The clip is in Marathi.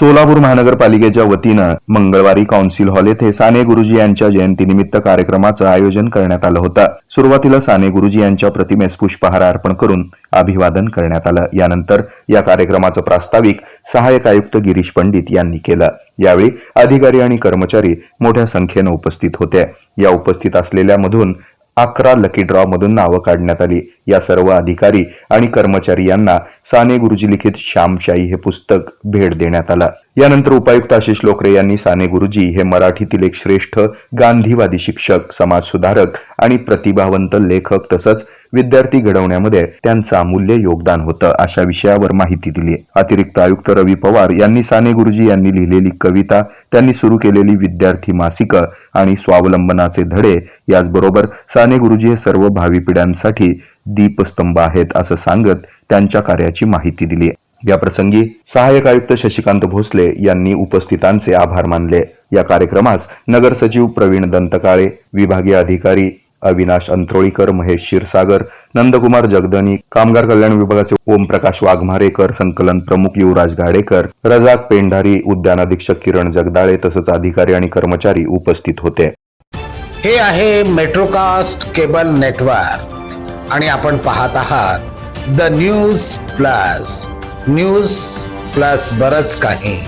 सोलापूर महानगरपालिकेच्या वतीनं मंगळवारी कौन्सिल हॉल येथे साने गुरुजी यांच्या जयंतीनिमित्त कार्यक्रमाचं आयोजन करण्यात आलं होतं. सुरुवातीला साने गुरुजी यांच्या प्रतिमेस पुष्पहार अर्पण करून अभिवादन करण्यात आलं. यानंतर या कार्यक्रमाचं प्रास्ताविक सहाय्यक आयुक्त गिरीश पंडित यांनी केलं. यावेळी अधिकारी आणि कर्मचारी मोठ्या संख्येनं उपस्थित होते. या उपस्थित असलेल्या मधून अकरा लकी ड्रॉ मधून नावं काढण्यात आली. या सर्व अधिकारी आणि कर्मचारी यांना साने गुरुजी लिखित श्यामशाही हे पुस्तक भेट देण्यात आलं. यानंतर उपायुक्त आशिष लोकरे यांनी साने गुरुजी हे मराठीतील एक श्रेष्ठ गांधीवादी शिक्षक समाजसुधारक आणि प्रतिभावंत लेखक तसंच विद्यार्थी घडवण्यामध्ये त्यांचं अमूल्य योगदान होतं अशा विषयावर माहिती दिली. अतिरिक्त आयुक्त रवी पवार यांनी साने गुरुजी यांनी लिहिलेली कविता त्यांनी सुरू केलेली विद्यार्थी मासिकं आणि स्वावलंबनाचे धडे याचबरोबर साने गुरुजी हे सर्व भावी पिढ्यांसाठी दीपस्तंभ आहेत असं सांगत त्यांच्या कार्याची माहिती दिली. या प्रसंगी सहाय्यक आयुक्त शशिकांत भोसले यांनी उपस्थितांचे आभार मानले. या कार्यक्रमास नगर सचिव प्रवीण दंतकाळे विभागीय अधिकारी अविनाश अंत्रोळीकर महेश क्षीरसागर नंदकुमार जगदनी कामगार कल्याण विभागाचे ओमप्रकाश वाघमारेकर संकलन प्रमुख युवराज गाडेकर रजाक पेंढारी उद्यान अधीक्षक किरण जगदाळे तसंच अधिकारी आणि कर्मचारी उपस्थित होते. हे आहे मेट्रोकास्ट केबल नेटवर्क आणि आपण पाहत आहात the news plus news plus बरच काही.